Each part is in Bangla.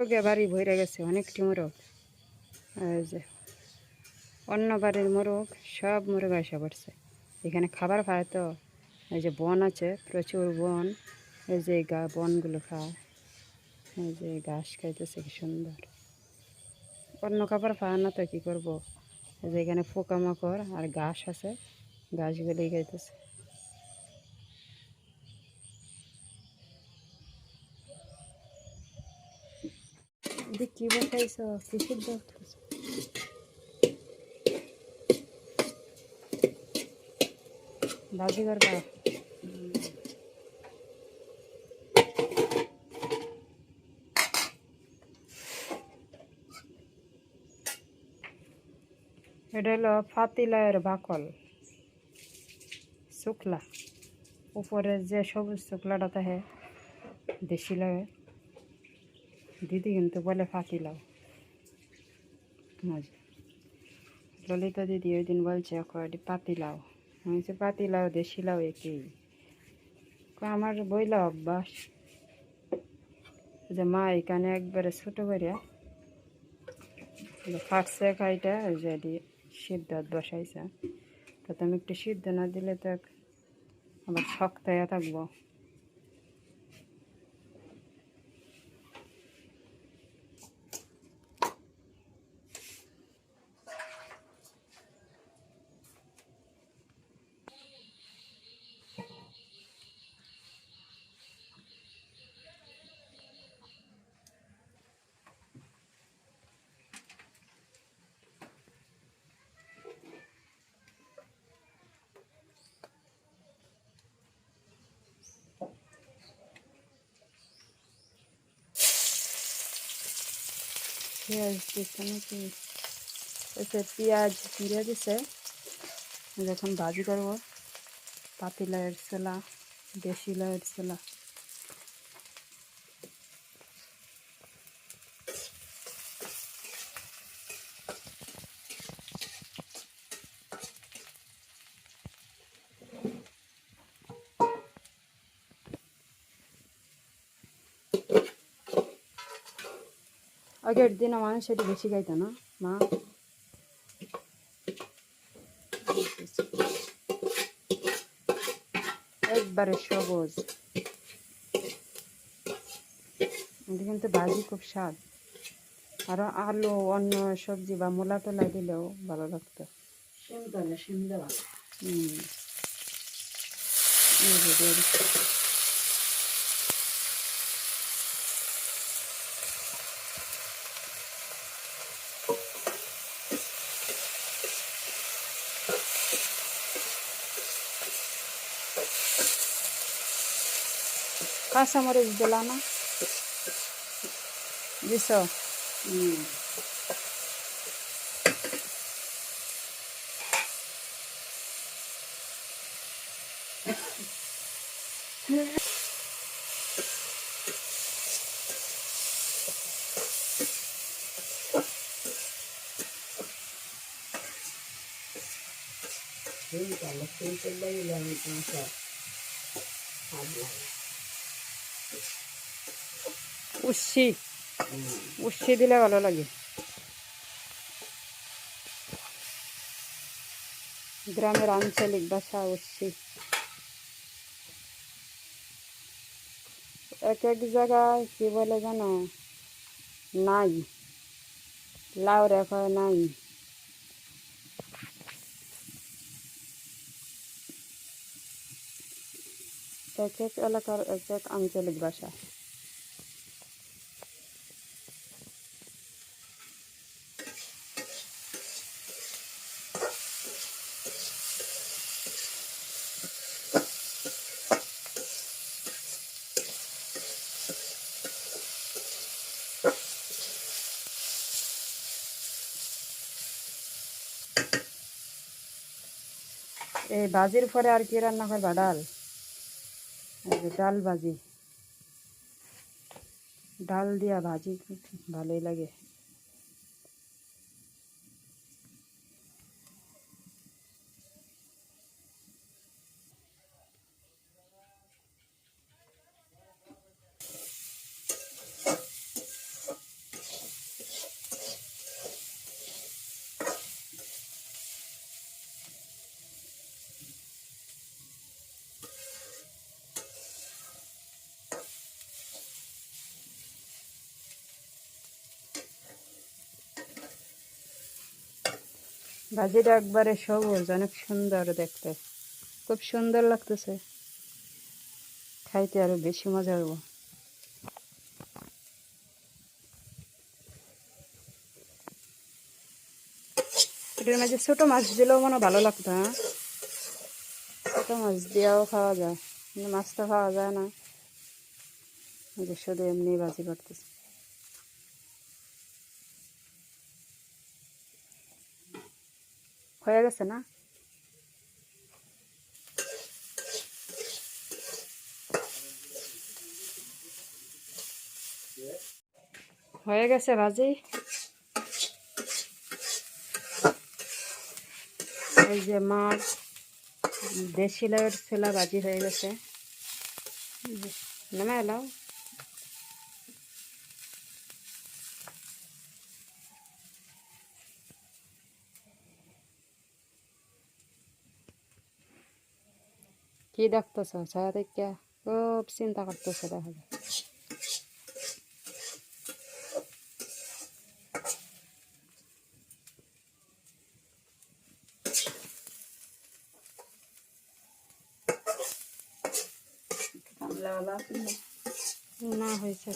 বাড়ি ভরে গেছে, অনেকটি মোরগ। যে অন্য বাড়ির মোরগ, সব মোরগ এসে পড়ছে। এখানে খাবার খায় তো, এই যে বন আছে, প্রচুর বন। এই যে গা, বনগুলো খায়। এই যে ঘাস খাইতেছে, কি সুন্দর। অন্য খাবার খায় না তো কী করব? এই যে এখানে পোকামাকড় আর ঘাস আছে, ঘাসগুলোই খাইতেছে এদিকে কি বসাইছ কিসের দর ভাজি করবা এটা হলো ফাতিলায়ের বাকল শুকলা উপরে যে সবুজ শুকলাটা থাকে দেশি লাগে দিদি কিন্তু বলে ফাঁকি লাও। মাঝে ললিতা দিদি ওই দিন বলছে কয়টি পাতি লাও। আমি পাতি লাও, দেশি লাও একই। আমার বইলা অভ্যাস। যে মা এখানে একবারে ছোটো করিয়া ফাটছে খাইটা যে দিয়ে সিদ্ধ বসাইছে। তো তুমি একটু সিদ্ধ না দিলে তো আবার শক্ত থাকব। পেঁয়াজ দিচ্ছে নাকি এসে পেঁয়াজ চিড়ে দিছে যখন ভাজি করব পাতিলাইয়ের ছোলা দেশি লাইট ছোলা আগের দিন মানুষ সেটি বেশি খাইতো না। মা। একবারে সবুজ। এটা কিন্তু ভাজি খুব স্বাদ। আরও আলু অন্য সবজি বা মূলা টোলা দিলেও ভালো লাগতো। সিম হুম। এই যে দিয়ে দিচ্ছি। কাঁচামরিচ দিলা না দিছ হুম সিম তাহলে সিম তেলে দিলে আমি তোমার স্বাদ লাগে উচ্ছি উচ্ছি দিলে ভালো লাগে। গ্রামের আঞ্চলিক ভাষা উচ্ছি এক এক জায়গায় কি বলে জানো? নাই। লাউ রেখা নাই। এক এক এলাকার এক এক আঞ্চলিক ভাষা। এই ভাজির পরে আর কি রান্না করবা? ডাল? এই যে ডাল ভাজি। ডাল দিয়া ভাজি, ভালোই লাগে। ভাজিটা একবারে সবুজ, অনেক সুন্দর দেখতে। খুব সুন্দর লাগতেছে। খাইতে আরও বেশি মজা হব মাঝে ছোট মাছ দিলেও মনে ভালো লাগতো হ্যাঁ? ছোট মাছ দিয়েও খাওয়া যায় মাছ তো খাওয়া যায় না। শুধু এমনি ভাজি করতেছে। হয়ে গেছে না? হয়ে গেছে ভাজি এই যে মাছ, দেশি লাউয়ের ছোলা ভাজি হয়ে গেছে। নামে এলাও কি দেখতেছ ছায়া থেকে খুব চিন্তা করতেছে দেখা যায়? না হয়েছে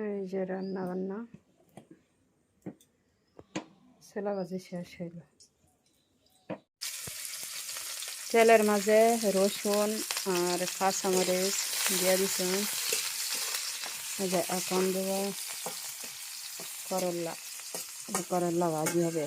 এই যে রান্না বান্না সেলাবাজি শেষ হইল। তেলের মাঝে রসুন আর কাঁচামরিচ দিয়ে দিচ্ছেন এখন দেব করল্লা করল্লা ভাজি হবে।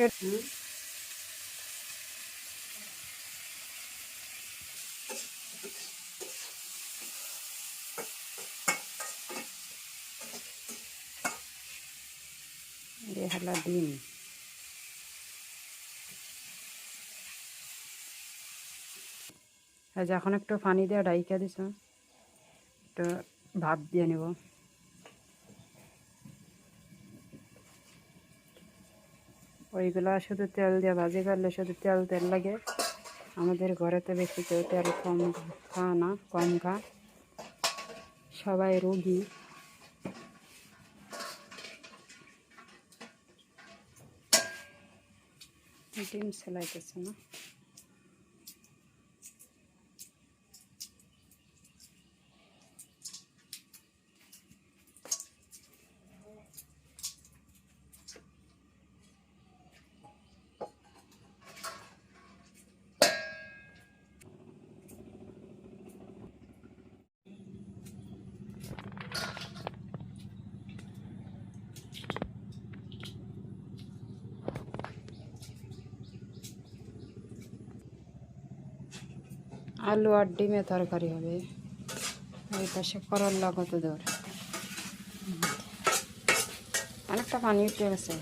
এ হলো ডিম এখন একটু পানি দিয়ে ডাইকা দিছ একটু ভাপ দিয়ে নেব ওইগুলা শুধু তেল দিয়ে ভাজি করলে শুধু তেল তেল লাগে। আমাদের ঘরে তো বেশি কেউ তেল কম খা না, কম খা সবাই রুগী। ডিম সেলাইতেছে না। আলু আর ডিমে তরকারি হবে। এই পাশে করল্লা কত দূর। অনেকটা পানি উঠে গেছে?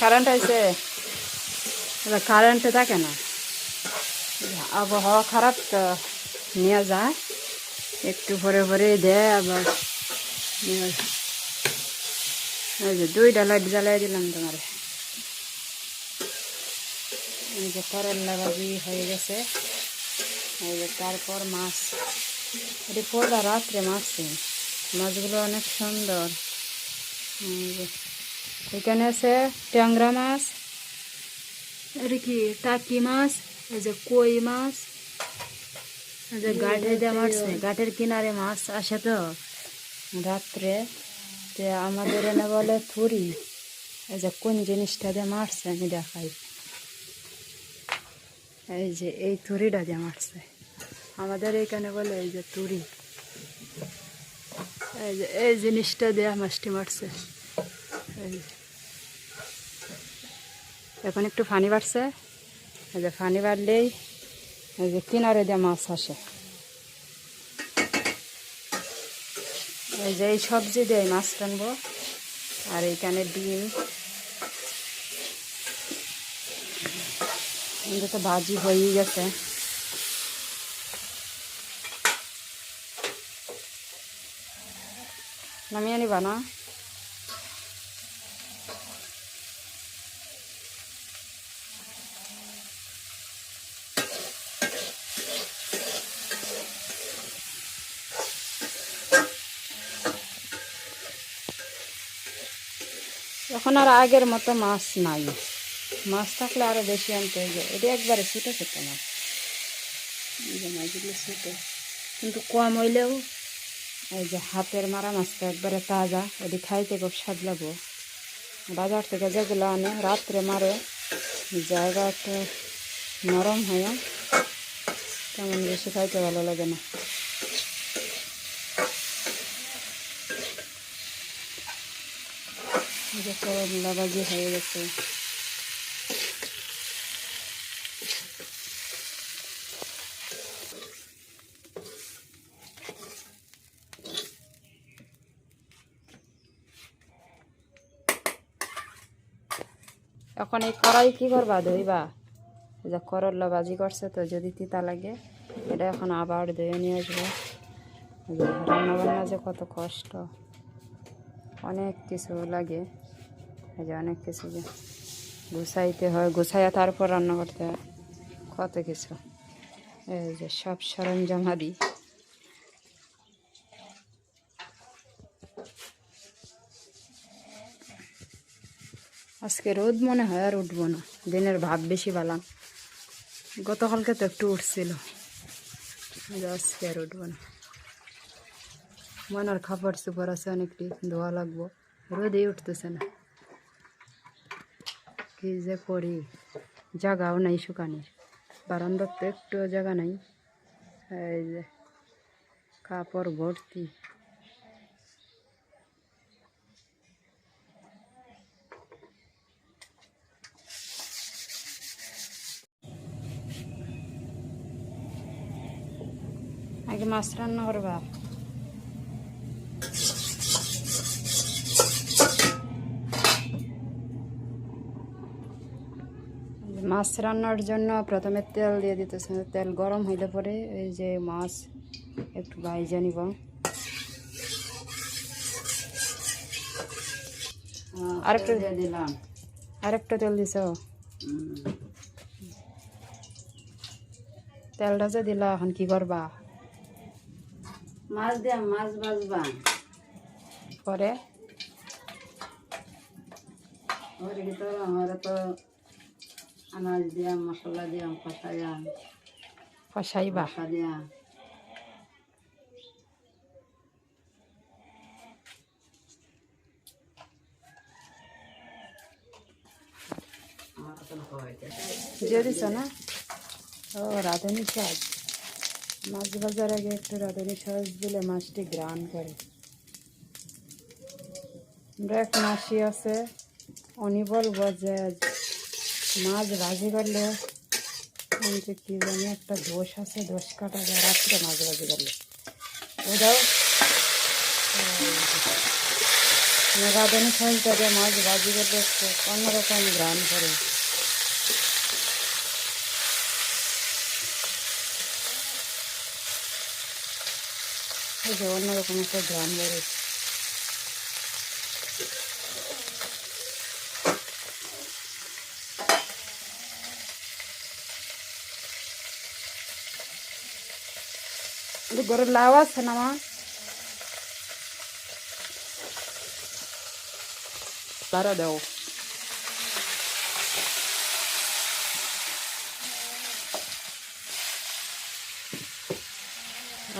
কারেন্ট আছে কারেন্টে থাকে না। আবহাওয়া খারাপ তো নিয়ে যায়। একটু ভরে ভরে দেয়, আবার। এই যে দুইটা লাইট জ্বালাই দিলাম তোমার। এই যে করল্লা ভাজি হয়ে গেছে। এই যে তারপর মাছ। এটি পড়লা রাত্রে মাছ মাছগুলো অনেক সুন্দর। এখানে আছে ট্যাংরা মাছ। এটা কি টাকি মাছ? এই যে কই মাছ? এই যে গাঠে দিয়ে মারছে গাঠের কিনারে মাছ আসে তো। রাত্রে যে আমাদের এনে বলে থুরি এই যে কোন জিনিসটা দিয়ে মারছে আমি দেখাই। এই যে এই থুরিটা দিয়ে মারছে। আমাদের এইখানে বলে এই যে তুরি। এই যে এই জিনিসটা দিয়ে মাছটি মারছে। এখন একটু ফানি বাড়ছে। এই যে ফানি বাড়লেই এই যে কিনারে দিয়ে মাছ আসে। এই যে এই সবজি দিয়ে মাছ টানবো। আর এইখানে ডিম। তো ভাজি হয়েই গেছে। নামিয়ে নিবা না? এখন আর আগের মতো মাছ নাই। মাছ থাকলে আরও বেশি আনতে হবে এটা একবারে ছোটো ছোটো মাছ। মাছগুলো ছোটো। কিন্তু কম হইলেও এই যে হাতের মারা মাছটা একবারে তাজা, এটি খাইতে খুব স্বাদ লাগবো। বাজার থেকে যেগুলো আনে, রাত্রে মারে, জায়গা একটু নরম হয়। তেমন বেশি খাইতে ভালো লাগে না। ভাজি হয়ে গেছে। এখন এই কড়াই কি করবা, ধুইবা? যে করলা ভাজি করছে তো, যদি তিতা লাগে, এটা এখন আবার ধুয়ে নিয়ে আসব। এই রান্না বান্না যে কত কষ্ট। অনেক কিছু লাগে। এই যে অনেক কিছু যে গুছাইতে হয়, গুছাইয়া তারপর রান্না করতে হয়। কত কিছু। এই যে সব সরঞ্জাম আদি। আজকে রোদ মনে হয় আর উঠবো না। দিনের ভাব বেশি বালাম গতকালকে তো একটু উঠছিল। আজকে আর উঠবো না। মনের খাবার সুপার আছে অনেকটি, ধোয়া লাগবো। রোদেই উঠতেছে না। কি যে করি? জায়গাও নাই শুকানির। বারান্দার তো একটু জায়গা নাই। এই যে কাপড় ভর্তি। আগে মাছ রান্না করবা? মাছ রান্নার জন্য প্রথমে তেল দিয়ে দিতেছে। তেল গরম হইলে পরে এই যে মাছ একটু ভাইজে নিব। আরেকটু দিয়ে দিলাম। আরেকটু তেল দিছ। তেলটা যে দিলা এখন কি করবা? মাছ দিয়া মাছ ভাজবা। পরে? তো আনাজ দিয়া মশলা দিয়া কষাইয়া কষাইবা? মশলা দিয়া। দিছ না ও রাঁধুনি সাজ মাছ ভাজার আগে একটু রাঁধুনি সাজ দিলে মাছটি গ্রান করে। আমরা এক মাসি আছে উনি বলব যে মাছ ভাজি করলে। কিন্তু কি জানি, একটা দোষ আছে, দোষ কাটা যায়, রাত্রে মাছ ভাজি করলে। ওটাও রাঁধুনি সাজটাকে মাছ ভাজি করলে অন্যরকম গ্রান করে। অন্যরকম একটা গ্রাম বেড়ে লাউ আছে না মা? তারা দাও।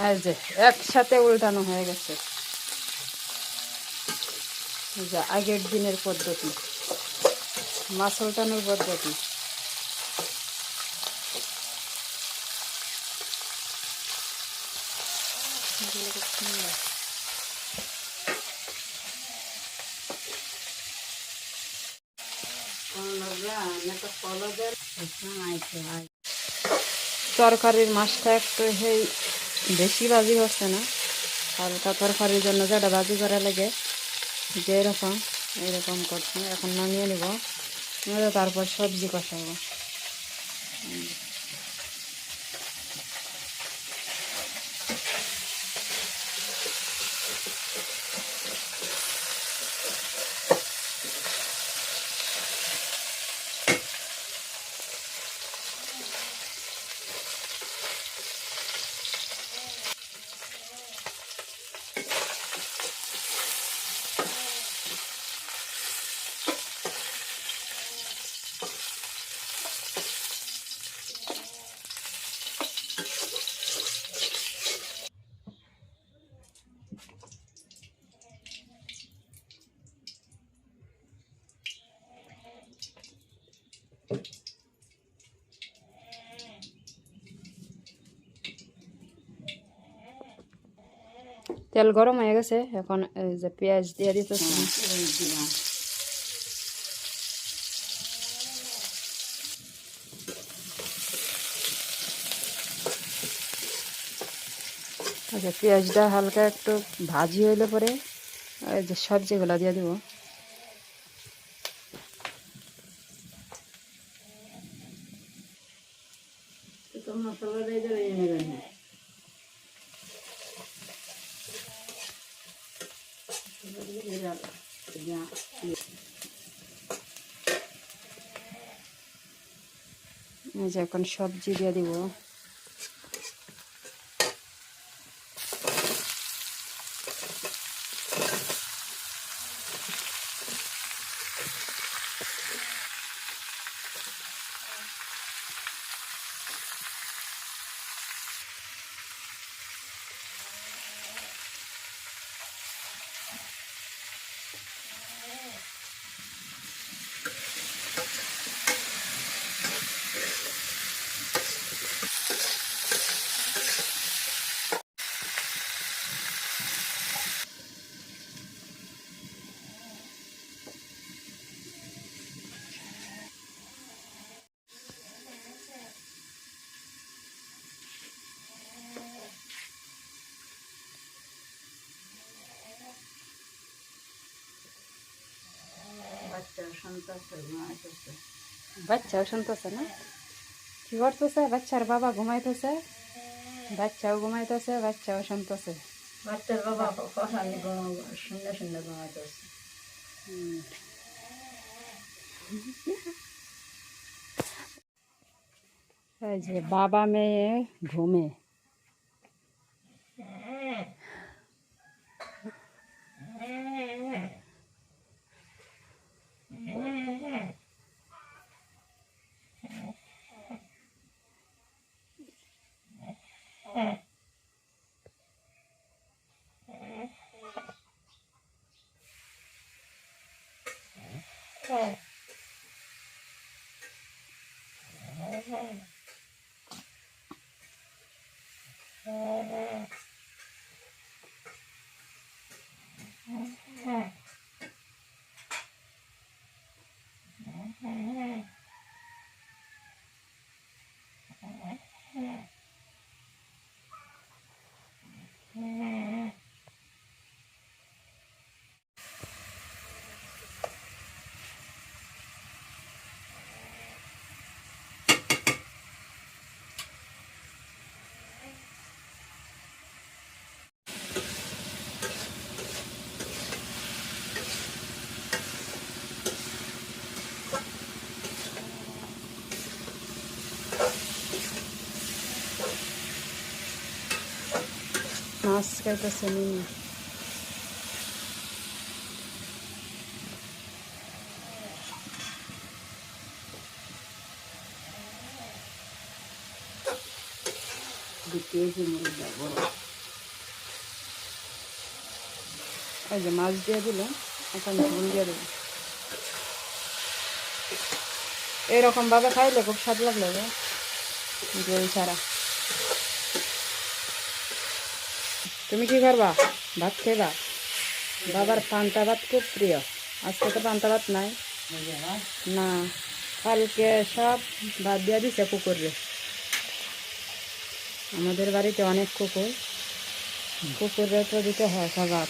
এই যে একসাথে উল্টানো হয়ে গেছে। যে আগের দিনের পদ্ধতি। মাছ উল্টানোর পদ্ধতি। তরকারির মাছটা একটু সেই বেশি বাজি হচ্ছে না। হালকা তরকারির জন্য যেটা বাজি করা লাগে যে এরকম এরকম করছি। এখন নামিয়ে নিব। নিয়ে তারপর সবজি কষাবো। তেল গরম হয়ে গেছে, এখন যে পেঁয়াজ দিয়ে দিতেছি। আচ্ছা পেঁয়াজটা হালকা একটু ভাজি হইলে পরে যে সবজিগুলো দিয়ে দিব তো মশলা দিয়ে দেবে নেবেন না যে এখন সবজি দিয়ে দিব। বাচ্চাও শুনতেছে না? কি করতেছে? বাচ্চার বাবা ঘুমাইতেছে? বাচ্চাও ঘুমাইতেছে বাচ্চাও শুনতেছে বাচ্চার বাবা কথা নিয়ে শূন্য শূন্য ঘুমাইতেছে। যে বাবা মেয়ে ঘুমে। Okay. মাছ খাইতেছে মিনি এই যে মাছ দিয়ে দিলাম এখন ঝুল দিয়ে দেবো এরকমভাবে খাইলে খুব স্বাদ লাগল জল ছাড়া তুমি কি করবা? ভাত খাইবা? বাবার পান্তা ভাত খুব প্রিয়। আজকে তো পান্তা ভাত নাই। না, কালকে সব ভাত দিয়ে দিছে কুকুরে আমাদের বাড়িতে অনেক কুকুর কুকুরে তো দিতে হয় খাবার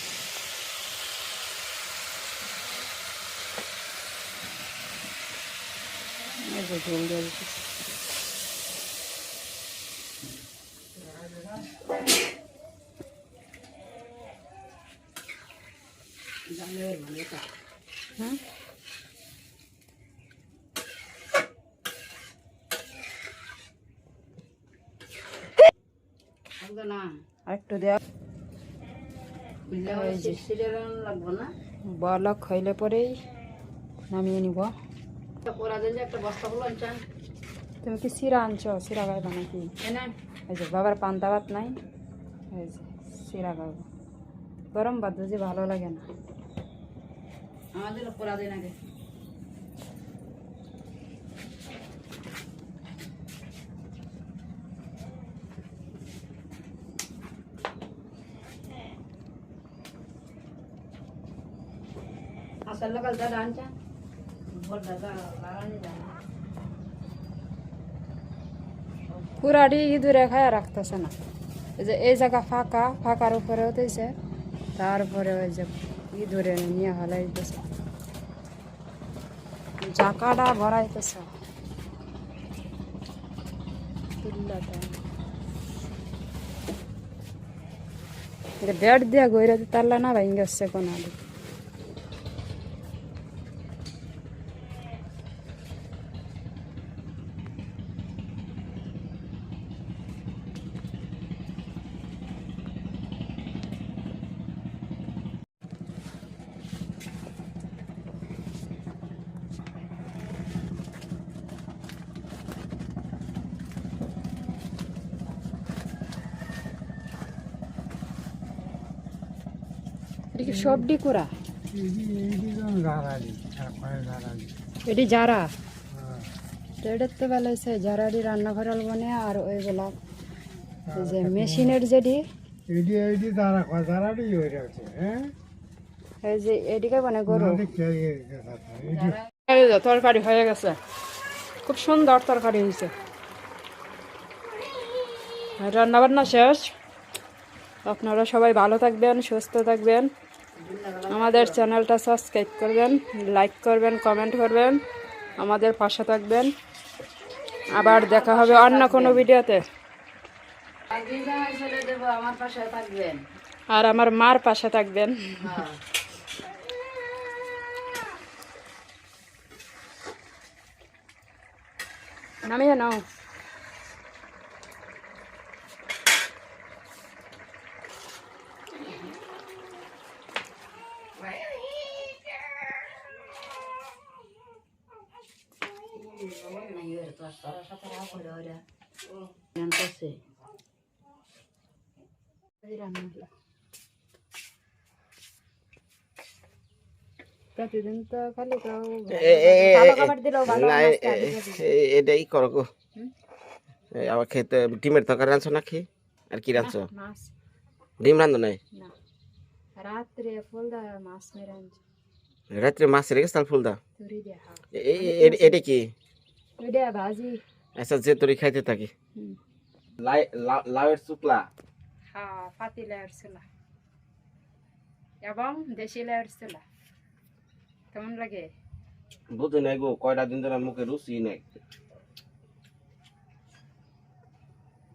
ঝোল দিয়ে হ্যাঁ বলক হইলে পরেই নামিয়ে নিব। তুমি কি সিরা আনছো? সিরা খাইবা নাকি? এই যে বাবার পান্তা ভাত নাই। এই যে সিরা খাব গরম ভাত বুঝি ভালো লাগে না। আমাদের পোড়া দিন আগে আসল লোকাল দাদা আনছেন বড় দাদা লাগানি যায় পুরাটি ইঁদুরে খায় রাখতেছে না। এই যে এই জায়গা ফাঁকা ফাঁকার উপরে হতেছে তারপরে ওই যে ইঁদুরে নিয়ে হলাইতেছ। জাকাটা ভরাইতেছে। বেড দিয়া গইরে তারলা না ভাই গেছে কোন এটা কুড়া এটি যারা এটার তো বেলা হয়েছে যারারই রান্নাঘর বনে আর ওইগুলা। এই যে মেশিনের যেটি। এই যে এদিকে মানে গরু। তরকারি হয়ে গেছে। খুব সুন্দর তরকারি হয়েছে। রান্না বান্না শেষ। আপনারা সবাই ভালো থাকবেন, সুস্থ থাকবেন। আমাদের চ্যানেলটা সাবস্ক্রাইব করবেন, লাইক করবেন, কমেন্ট করবেন, আমাদের পাশে থাকবেন। আবার দেখা হবে অন্য কোনো ভিডিওতে। আর আমার মার পাশে থাকবেন। নামিয়ে নাও জানতেছে এই রান্না হলো। প্রতিদিন তো খালি। এটাই করো গো আবার খেতে ডিমের তরকারি রাঁধছো নাকি? আর কি রাঁধছো? ডিম রাঁধো নাই? রাত্রে ফুল মাছ মেরে রাত্রে মাছ রেখে তাল ফুল দাও তুরি দিয়ে হা এ- এ- এ- এটা কি? ওইটা ভাজি আচ্ছা যে তোর খাইতে থাকি হুম। লাউয়ের শুকলা হ্যাঁ পাতি লেয়ার ছিল এবং দেশি লেয়ার ছিল কেমন লাগে বুঝি নাই গো কয়টা দিন ধরে মুখে রুচি নাই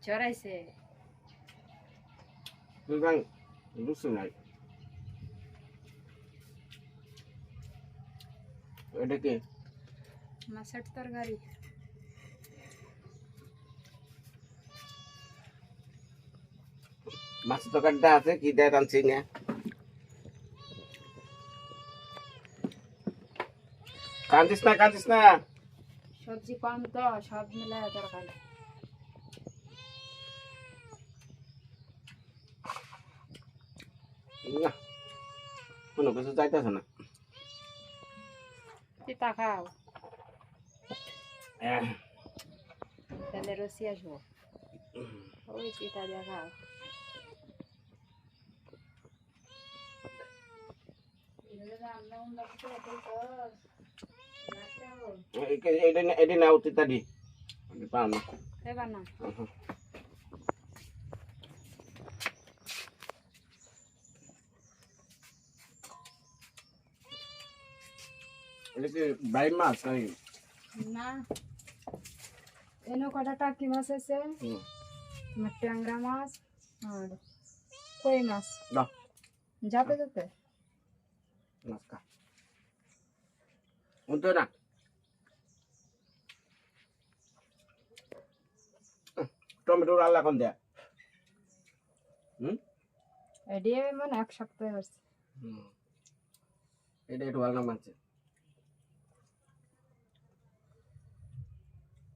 জড়াইছে সুতরাং রুচি নাই এটা কি মাছের তরকারি মাছের তরকারিটা আছে কি দেয় রাঁধছি না কান্দিস না কান্দিস না। সবজি কম তো সব মিলে তরকারি না কোনো কিছু চাইতেছে না। চিতা খাও। আহ, তাহলে রসি আসব। ওই চিতা দেখাও। এই- এইটা নে- এইটা নাও তিতাদি আমি পাম না এবার না উহু। এটা কি বাইম মাছ নাকি না এনো কটা টাকি মাছ আছে হুম। তোমার ট্যাংরা যাতে মাছ খা উঠো না উহ, টমেটোর আল্লাহ কোন দেয়া হুম এডিয়ে মানে এক সপ্তাহ হচ্ছে হুম। এটা একটু ভালো না মানছে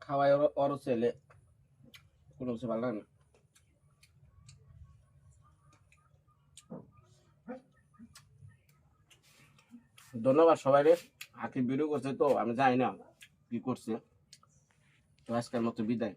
খাওয়াই ওর ওর ছেলে কোনো কিছু ভালো লাগে না ধন্যবাদ সবাই রে আখি ভিডিও করছে তো, আমি জানি না কি করছে। তো আজকের মতো বিদায়।